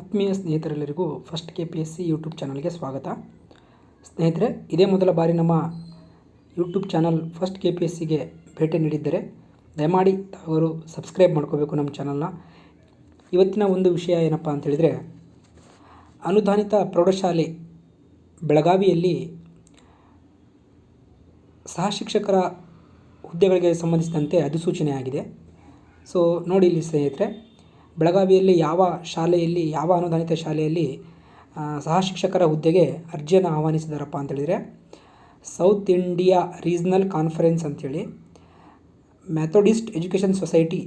ಆತ್ಮೀಯ ಸ್ನೇಹಿತರೆಲ್ಲರಿಗೂ first K P S C YouTube ಚಾನಲ್ಗೆ ಸ್ವಾಗತ. ಸ್ನೇಹಿತರೆ, ಇದೇ ಮೊದಲ ಬಾರಿ ನಮ್ಮ YouTube channel first K P S ಸಿಗೆ ಭೇಟಿ ನೀಡಿದ್ದರೆ ದಯಮಾಡಿ ಅವರು ಸಬ್ಸ್ಕ್ರೈಬ್ ಮಾಡ್ಕೋಬೇಕು ನಮ್ಮ ಚಾನಲ್ನ ಇವತ್ತಿನ ಒಂದು ವಿಷಯ ಏನಪ್ಪ ಅಂತೇಳಿದರೆ ಅನುದಾನಿತ ಪ್ರೌಢಶಾಲೆ ಬೆಳಗಾವಿಯಲ್ಲಿ ಸಹ ಶಿಕ್ಷಕರ ಹುದ್ದೆಗಳಿಗೆ ಸಂಬಂಧಿಸಿದಂತೆ ಅಧಿಸೂಚನೆ ಆಗಿದೆ. ಸೊ ನೋಡಿ ಇಲ್ಲಿ ಸ್ನೇಹಿತರೆ ಬೆಳಗಾವಿಯಲ್ಲಿ ಯಾವ ಶಾಲೆಯಲ್ಲಿ, ಯಾವ ಅನುದಾನಿತ ಶಾಲೆಯಲ್ಲಿ ಸಹ ಶಿಕ್ಷಕರ ಹುದ್ದೆಗೆ ಅರ್ಜಿಯನ್ನು ಆಹ್ವಾನಿಸಿದಾರಪ್ಪ ಅಂತೇಳಿದರೆ ಸೌತ್ ಇಂಡಿಯಾ ರೀಜ್ನಲ್ ಕಾನ್ಫರೆನ್ಸ್ ಅಂಥೇಳಿ Methodist education society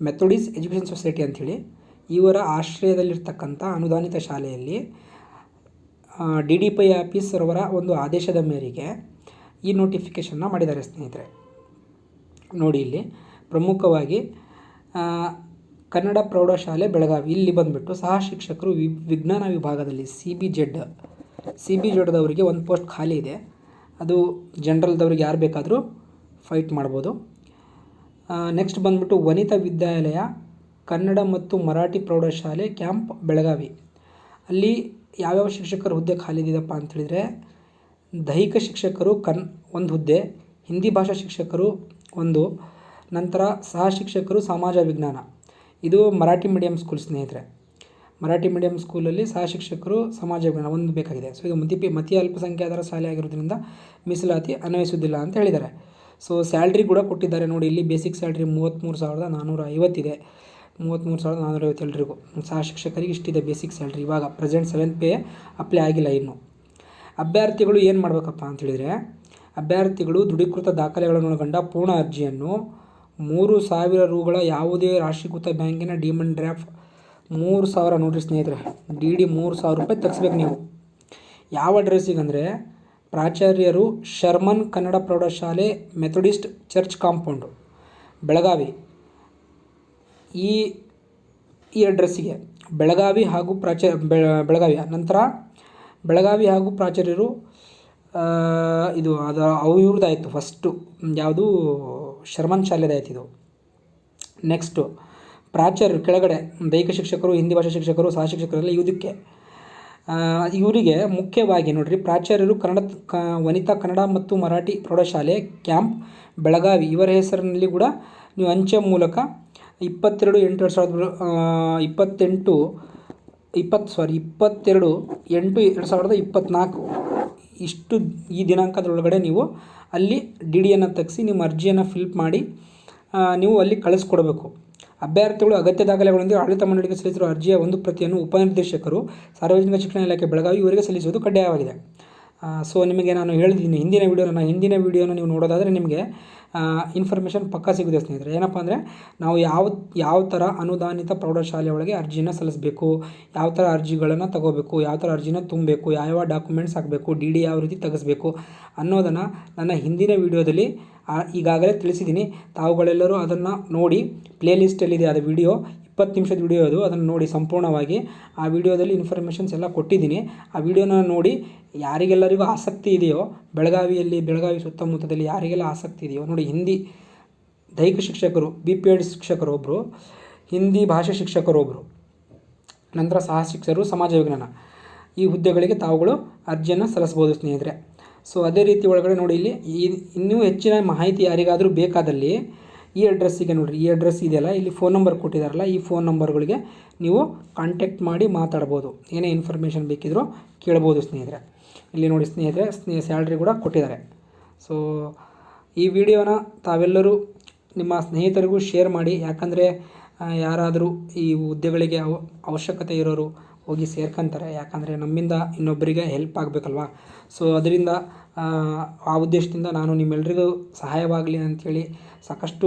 Methodist education society ಅಂಥೇಳಿ ಇವರ ಆಶ್ರಯದಲ್ಲಿರ್ತಕ್ಕಂಥ ಅನುದಾನಿತ ಶಾಲೆಯಲ್ಲಿ ಡಿ ಡಿ ಪೈ ಆಫೀಸ್ ಅವರ ಒಂದು ಆದೇಶದ ಮೇರೆಗೆ ಈ ನೋಟಿಫಿಕೇಶನ್ನ ಮಾಡಿದ್ದಾರೆ ಸ್ನೇಹಿತರೆ. ನೋಡಿ ಇಲ್ಲಿ ಪ್ರಮುಖವಾಗಿ ಕನ್ನಡ ಪ್ರೌಢಶಾಲೆ, ಬೆಳಗಾವಿ. ಇಲ್ಲಿ ಬಂದುಬಿಟ್ಟು ಸಹ ಶಿಕ್ಷಕರು ವಿ ವಿಜ್ಞಾನ ವಿಭಾಗದಲ್ಲಿ C B Z C B ಜೆಡ್ದವರಿಗೆ ಒಂದು ಪೋಸ್ಟ್ ಖಾಲಿ ಇದೆ. ಅದು ಜನರಲ್ದವ್ರಿಗೆ ಯಾರು ಬೇಕಾದರೂ ಫೈಟ್ ಮಾಡ್ಬೋದು. ನೆಕ್ಸ್ಟ್ ಬಂದುಬಿಟ್ಟು ವನಿತಾ ವಿದ್ಯಾಲಯ, ಕನ್ನಡ ಮತ್ತು ಮರಾಠಿ ಪ್ರೌಢಶಾಲೆ, ಕ್ಯಾಂಪ್, ಬೆಳಗಾವಿ. ಅಲ್ಲಿ ಯಾವ್ಯಾವ ಶಿಕ್ಷಕರ ಹುದ್ದೆ ಖಾಲಿ ಇದೆಯಪ್ಪ ಅಂತ ಹೇಳಿದರೆ, ದೈಹಿಕ ಶಿಕ್ಷಕರು ಕನ್, ಒಂದು ಹುದ್ದೆ, ಹಿಂದಿ ಭಾಷಾ ಶಿಕ್ಷಕರು ಒಂದು, ನಂತರ ಸಹ ಶಿಕ್ಷಕರು ಸಮಾಜ ವಿಜ್ಞಾನ. ಇದು ಮರಾಠಿ ಮೀಡಿಯಂ ಸ್ಕೂಲ್ ಸ್ನೇಹಿತರೆ. ಮರಾಠಿ ಮೀಡಿಯಂ ಸ್ಕೂಲಲ್ಲಿ ಸಹ ಶಿಕ್ಷಕರು ಸಮಾಜ ಒಂದು ಬೇಕಾಗಿದೆ. ಸೊ ಇದು ಮತಿ ಮತಿ ಅಲ್ಪಸಂಖ್ಯಾತರ ಶಾಲೆ ಆಗಿರೋದ್ರಿಂದ ಮೀಸಲಾತಿ ಅನ್ವಯಿಸುವುದಿಲ್ಲ ಅಂತ ಹೇಳಿದ್ದಾರೆ. ಸೊ ಸ್ಯಾಲ್ರಿ ಕೂಡ ಕೊಟ್ಟಿದ್ದಾರೆ. ನೋಡಿ, ಇಲ್ಲಿ ಬೇಸಿಕ್ ಸ್ಯಾಲ್ರಿ ಮೂವತ್ತ್ಮೂರು ಸಾವಿರದ ನಾನ್ನೂರ ಐವತ್ತಿದೆ. ಮೂವತ್ತ್ಮೂರು ಸಾವಿರದ ನಾನ್ನೂರ ಐವತ್ತೆರಡರಿಗೂ ಸಹ ಶಿಕ್ಷಕರಿಗೆ ಇಷ್ಟಿದೆ ಬೇಸಿಕ್ ಸ್ಯಾಲ್ರಿ ಇವಾಗ ಪ್ರೆಸೆಂಟ್ ಸೆವೆಂತ್ ಪೇ ಅಪ್ಲೈ ಆಗಿಲ್ಲ ಇನ್ನು. ಅಭ್ಯರ್ಥಿಗಳು ಏನು ಮಾಡಬೇಕಪ್ಪ ಅಂತ ಹೇಳಿದರೆ, ಅಭ್ಯರ್ಥಿಗಳು ದೃಢೀಕೃತ ದಾಖಲೆಗಳನ್ನು ಒಳಗೊಂಡ ಪೂರ್ಣ ಅರ್ಜಿಯನ್ನು ಮೂರು ಸಾವಿರ ರೂಗಳ ಯಾವುದೇ ರಾಷ್ಟ್ರೀಕೃತ ಬ್ಯಾಂಕಿನ ಡಿಮಂಡ್ ಡ್ರಾಫ್ಟ್. ಮೂರು ಸಾವಿರ ನೋಡಿರಿ ಸ್ನೇಹಿತರೆ, ಡಿ ಡಿ ಮೂರು ಸಾವಿರ ರೂಪಾಯಿ ತೆಗೆಸ್ಬೇಕು ನೀವು. ಯಾವ ಅಡ್ರೆಸ್ಸಿಗೆ ಅಂದರೆ ಪ್ರಾಚಾರ್ಯರು ಶರ್ಮನ್ ಕನ್ನಡ ಪ್ರೌಢಶಾಲೆ ಮೆಥೋಡಿಸ್ಟ್ ಚರ್ಚ್ ಕಾಂಪೌಂಡು, ಬೆಳಗಾವಿ. ಈ ಈ ಅಡ್ರೆಸ್ಸಿಗೆ ಬೆಳಗಾವಿ ಹಾಗೂ ಪ್ರಾಚಾರ್ಯ ಬೆಳ- ಬೆಳಗಾವಿ, ನಂತರ ಬೆಳಗಾವಿ ಹಾಗೂ ಪ್ರಾಚಾರ್ಯರು ಇದು, ಅದು ಅವ್ರದ್ದಾಯಿತು ಫಸ್ಟು ಯಾವುದು ಶರ್ಮನ್ ಶಾಲೆದ ಇದು. ನೆಕ್ಸ್ಟು ಪ್ರಾಚಾರ್ಯರು ಕೆಳಗಡೆ ದೈಹಿಕ ಶಿಕ್ಷಕರು, ಹಿಂದಿ ಭಾಷಾ ಶಿಕ್ಷಕರು, ಸಹ ಶಿಕ್ಷಕರೆಲ್ಲ ಇದಕ್ಕೆ ಇವರಿಗೆ ಮುಖ್ಯವಾಗಿ ನೋಡಿರಿ, ಪ್ರಾಚಾರ್ಯರು ಕನ್ನಡ, ಕ, ವನಿತಾ ಕನ್ನಡ ಮತ್ತು ಮರಾಠಿ ಪ್ರೌಢಶಾಲೆ, ಕ್ಯಾಂಪ್, ಬೆಳಗಾವಿ, ಇವರ ಹೆಸರಿನಲ್ಲಿ ಕೂಡ ನೀವು ಅಂಚೆ ಮೂಲಕ ಇಪ್ಪತ್ತೆರಡು ಎಂಟು ಎರಡು ಸಾವಿರದ ಇಪ್ಪತ್ತೆಂಟು ಇಪ್ಪತ್ತು ಸಾರಿ ಇಪ್ಪತ್ತೆರಡು ಎಂಟು ಎರಡು ಸಾವಿರದ ಇಪ್ಪತ್ತ್ನಾಲ್ಕು ಇಷ್ಟು ಈ ದಿನಾಂಕದೊಳಗಡೆ ನೀವು ಅಲ್ಲಿ ಡಿ ಡಿಯನ್ನು ತೆಗೆಸಿ ನಿಮ್ಮ ಅರ್ಜಿಯನ್ನು ಫಿಲ್ಪ್ ಮಾಡಿ ನೀವು ಅಲ್ಲಿ ಕಳಿಸ್ಕೊಡ್ಬೇಕು. ಅಭ್ಯರ್ಥಿಗಳು ಅಗತ್ಯ ದಾಖಲೆಗಳೊಂದಿಗೆ ಆಡಳಿತ ಮಂಡಳಿಗೆ ಸಲ್ಲಿಸಿರುವ ಅರ್ಜಿಯ ಒಂದು ಪ್ರತಿಯನ್ನು ಉಪನಿರ್ದೇಶಕರು, ಸಾರ್ವಜನಿಕ ಶಿಕ್ಷಣ ಇಲಾಖೆ ಬೆಳಗಾವಿ ಇವರಿಗೆ ಸಲ್ಲಿಸುವುದು ಕಡ್ಡಾಯವಾಗಿದೆ. ಸೊ ನಿಮಗೆ ನಾನು ಹೇಳಿದ್ದೀನಿ ಹಿಂದಿನ ವೀಡಿಯೋನ ನಾನು ಹಿಂದಿನ ವೀಡಿಯೋನ ನೀವು ನೋಡೋದಾದರೆ ನಿಮಗೆ ಇನ್ಫಾರ್ಮೇಷನ್ ಪಕ್ಕಾ ಸಿಗುತ್ತೆ ಸ್ನೇಹಿತರೆ. ಏನಪ್ಪ ಅಂದರೆ ನಾವು ಯಾವ ಯಾವ ಥರ ಅನುದಾನಿತ ಪ್ರೌಢಶಾಲೆ ಒಳಗೆ ಅರ್ಜಿನ ಸಲ್ಲಿಸಬೇಕು, ಯಾವ ಥರ ಅರ್ಜಿಗಳನ್ನು ತಗೋಬೇಕು, ಯಾವ ಥರ ಅರ್ಜಿನ ತುಂಬಬೇಕು, ಯಾವ ಯಾವ ಡಾಕ್ಯುಮೆಂಟ್ಸ್ ಹಾಕಬೇಕು ಡಿ ಡಿ ಯಾವ ರೀತಿ ತೆಗೆಸ್ಬೇಕು ಅನ್ನೋದನ್ನು ನನ್ನ ಹಿಂದಿನ ವೀಡಿಯೋದಲ್ಲಿ ಈಗಾಗಲೇ ತಿಳಿಸಿದ್ದೀನಿ. ತಾವುಗಳೆಲ್ಲರೂ ಅದನ್ನು ನೋಡಿ ಪ್ಲೇ ಲಿಸ್ಟಲ್ಲಿದೆ ಅದು ವಿಡಿಯೋ ಇಪ್ಪತ್ತು ನಿಮಿಷದ ವಿಡಿಯೋ ಅದು. ಅದನ್ನು ನೋಡಿ ಸಂಪೂರ್ಣವಾಗಿ ಆ ವಿಡಿಯೋದಲ್ಲಿ ಇನ್ಫಾರ್ಮೇಷನ್ಸ್ ಎಲ್ಲ ಕೊಟ್ಟಿದ್ದೀನಿ. ಆ ವಿಡಿಯೋನ ನೋಡಿ ಯಾರಿಗೆಲ್ಲರಿಗೂ ಆಸಕ್ತಿ ಇದೆಯೋ, ಬೆಳಗಾವಿಯಲ್ಲಿ, ಬೆಳಗಾವಿ ಸುತ್ತಮುತ್ತದಲ್ಲಿ ಯಾರಿಗೆಲ್ಲ ಆಸಕ್ತಿ ಇದೆಯೋ, ನೋಡಿ ಹಿಂದಿ ದೈಹಿಕ ಶಿಕ್ಷಕರು ಬಿ ಪಿ ಎಡ್ ಶಿಕ್ಷಕರು ಒಬ್ಬರು ಹಿಂದಿ ಭಾಷೆ ಶಿಕ್ಷಕರು ಒಬ್ಬರು ನಂತರ ಸಹ ಶಿಕ್ಷಕರು, ಸಮಾಜ ವಿಜ್ಞಾನ. ಈ ಹುದ್ದೆಗಳಿಗೆ ತಾವುಗಳು ಅರ್ಜಿಯನ್ನು ಸಲ್ಲಿಸ್ಬೋದು ಸ್ನೇಹಿತರೆ. ಸೊ ಅದೇ ರೀತಿ ಒಳಗಡೆ ನೋಡಿ ಇಲ್ಲಿ ಇನ್ನೂ ಹೆಚ್ಚಿನ ಮಾಹಿತಿ ಯಾರಿಗಾದರೂ ಬೇಕಾದಲ್ಲಿ ಈ ಅಡ್ರೆಸ್ಸಿಗೆ ನೋಡಿರಿ, ಈ ಅಡ್ರೆಸ್ ಇದೆಯಲ್ಲ, ಇಲ್ಲಿ ಫೋನ್ ನಂಬರ್ ಕೊಟ್ಟಿದ್ದಾರಲ್ಲ ಈ ಫೋನ್ ನಂಬರ್ಗಳಿಗೆ ನೀವು ಕಾಂಟ್ಯಾಕ್ಟ್ ಮಾಡಿ ಮಾತಾಡ್ಬೋದು. ಏನೇ ಇನ್ಫಾರ್ಮೇಷನ್ ಬೇಕಿದ್ರೂ ಕೇಳ್ಬೋದು ಸ್ನೇಹಿತರೆ. ಇಲ್ಲಿ ನೋಡಿ ಸ್ನೇಹಿತರೆ, ಸ್ನೇಹ ಸ್ಯಾಲ್ರಿ ಕೂಡ ಕೊಟ್ಟಿದ್ದಾರೆ. ಸೊ ಈ ವಿಡಿಯೋನ ತಾವೆಲ್ಲರೂ ನಿಮ್ಮ ಸ್ನೇಹಿತರಿಗೂ ಶೇರ್ ಮಾಡಿ, ಯಾಕಂದರೆ ಯಾರಾದರೂ ಈ ಹುದ್ದೆಗಳಿಗೆ ಅವ, ಅವಶ್ಯಕತೆ ಇರೋರು ಹೋಗಿ ಸೇರ್ಕೊಂತಾರೆ, ಯಾಕಂದರೆ ನಮ್ಮಿಂದ ಇನ್ನೊಬ್ಬರಿಗೆ ಹೆಲ್ಪ್ ಆಗಬೇಕಲ್ವಾ? ಸೊ ಅದರಿಂದ ಆ, ಉದ್ದೇಶದಿಂದ ನಾನು ನಿಮ್ಮೆಲ್ಲರಿಗೂ ಸಹಾಯವಾಗಲಿ ಅಂಥೇಳಿ ಸಾಕಷ್ಟು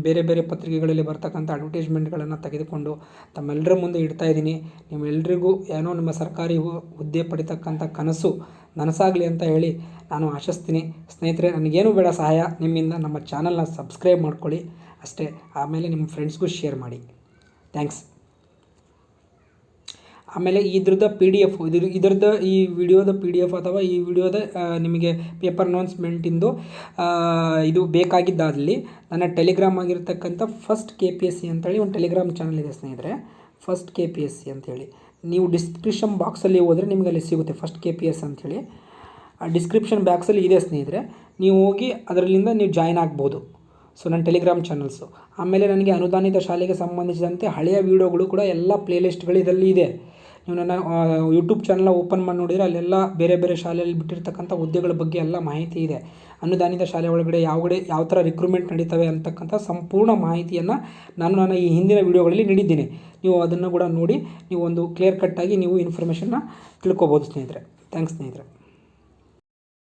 ಬೇರೆ ಬೇರೆ ಪತ್ರಿಕೆಗಳಲ್ಲಿ ಬರತಕ್ಕಂಥ ಅಡ್ವರ್ಟೈಸ್ಮೆಂಟ್ಗಳನ್ನು ತೆಗೆದುಕೊಂಡು ತಮ್ಮೆಲ್ಲರ ಮುಂದೆ ಇಡ್ತಾ ಇದ್ದೀನಿ. ನಿಮ್ಮೆಲ್ಲರಿಗೂ ಏನೋ ನಿಮ್ಮ ಸರ್ಕಾರಿ ಹುದ್ದೆ ಪಡಿತಕ್ಕಂಥ ಕನಸು ನನಸಾಗಲಿ ಅಂತ ಹೇಳಿ ನಾನು ಆಶಿಸ್ತೀನಿ. ಸ್ನೇಹಿತರೆ ನನಗೇನು ಬೇಡ ಸಹಾಯ. ನಿಮ್ಮಿಂದ ನಮ್ಮ ಚಾನಲ್ನ ಸಬ್ಸ್ಕ್ರೈಬ್ ಮಾಡ್ಕೊಳ್ಳಿ. ಅಷ್ಟೇ ಆಮೇಲೆ ನಿಮ್ಮ ಫ್ರೆಂಡ್ಸ್ಗೂ ಶೇರ್ ಮಾಡಿ. ಥ್ಯಾಂಕ್ಸ್. ಆಮೇಲೆ ಇದ್ರದ್ದು ಪಿ ಡಿ ಎಫ್ ಇದ್ರ ಇದ್ರದ್ದು ಈ ವಿಡಿಯೋದ ಪಿ ಡಿ ಎಫ್ ಅಥವಾ ಈ ವಿಡಿಯೋದ ನಿಮಗೆ ಪೇಪರ್ ಅನೌನ್ಸ್ಮೆಂಟಿಂದು ಇದು ಬೇಕಾಗಿದ್ದಾದಲ್ಲಿ, ನನ್ನ ಟೆಲಿಗ್ರಾಮ್ ಆಗಿರ್ತಕ್ಕಂಥ first K P S C ಅಂತೇಳಿ ಒಂದು ಟೆಲಿಗ್ರಾಮ್ ಚಾನಲ್ ಇದೆ ಸ್ನೇಹಿತರೆ. First K P S C ಅಂಥೇಳಿ ನೀವು ಡಿಸ್ಕ್ರಿಪ್ಷನ್ ಬಾಕ್ಸಲ್ಲಿ ಹೋದರೆ ನಿಮಗೆ ಅಲ್ಲಿ ಸಿಗುತ್ತೆ ಫಸ್ಟ್ ಕೆ ಪಿ ಎಸ್ ಅಂಥೇಳಿ ಆ ಡಿಸ್ಕ್ರಿಪ್ಷನ್ ಬಾಕ್ಸಲ್ಲಿ ಇದೆ ಸ್ನೇಹಿತರೆ. ನೀವು ಹೋಗಿ ಅದರಲ್ಲಿಂದ ನೀವು ಜಾಯ್ನ್ ಆಗ್ಬೋದು. ಸೊ ನನ್ನ ಟೆಲಿಗ್ರಾಮ್ ಚಾನಲ್ಸು ಆಮೇಲೆ ನನಗೆ ಅನುದಾನಿತ ಶಾಲೆಗೆ ಸಂಬಂಧಿಸಿದಂತೆ ಹಳೆಯ ವೀಡಿಯೋಗಳು ಕೂಡ ಎಲ್ಲ ಪ್ಲೇಲಿಸ್ಟ್ಗಳು ಇದರಲ್ಲಿ ಇದೆ. ನೀವು ನನ್ನ ಯೂಟ್ಯೂಬ್ ಚಾನಲ್ನ ಓಪನ್ ಮಾಡಿ ನೋಡಿದರೆ ಅಲ್ಲೆಲ್ಲ ಬೇರೆ ಬೇರೆ ಶಾಲೆಯಲ್ಲಿ ಬಿಟ್ಟಿರ್ತಕ್ಕಂಥ ಹುದ್ದೆಗಳ ಬಗ್ಗೆ ಎಲ್ಲ ಮಾಹಿತಿ ಇದೆ. ಅನುದಾನಿತ ಶಾಲೆ ಒಳಗಡೆ ಯಾವ ಕಡೆ ಯಾವ ಥರ ರಿಕ್ರೂಟ್ಮೆಂಟ್ ನಡೀತವೆ ಅಂತಕ್ಕಂಥ ಸಂಪೂರ್ಣ ಮಾಹಿತಿಯನ್ನು ನಾನು ನನ್ನ ಈ ಹಿಂದಿನ ವೀಡಿಯೋಗಳಲ್ಲಿ ನೀಡಿದ್ದೀನಿ. ನೀವು ಅದನ್ನು ಕೂಡ ನೋಡಿ, ನೀವು ಒಂದು ಕ್ಲಿಯರ್ ಕಟ್ಟಾಗಿ ನೀವು ಇನ್ಫಾರ್ಮೇಷನ್ನ ತಿಳ್ಕೊಬೋದು ಸ್ನೇಹಿತರೆ. ಥ್ಯಾಂಕ್ಸ್ ಸ್ನೇಹಿತರೆ.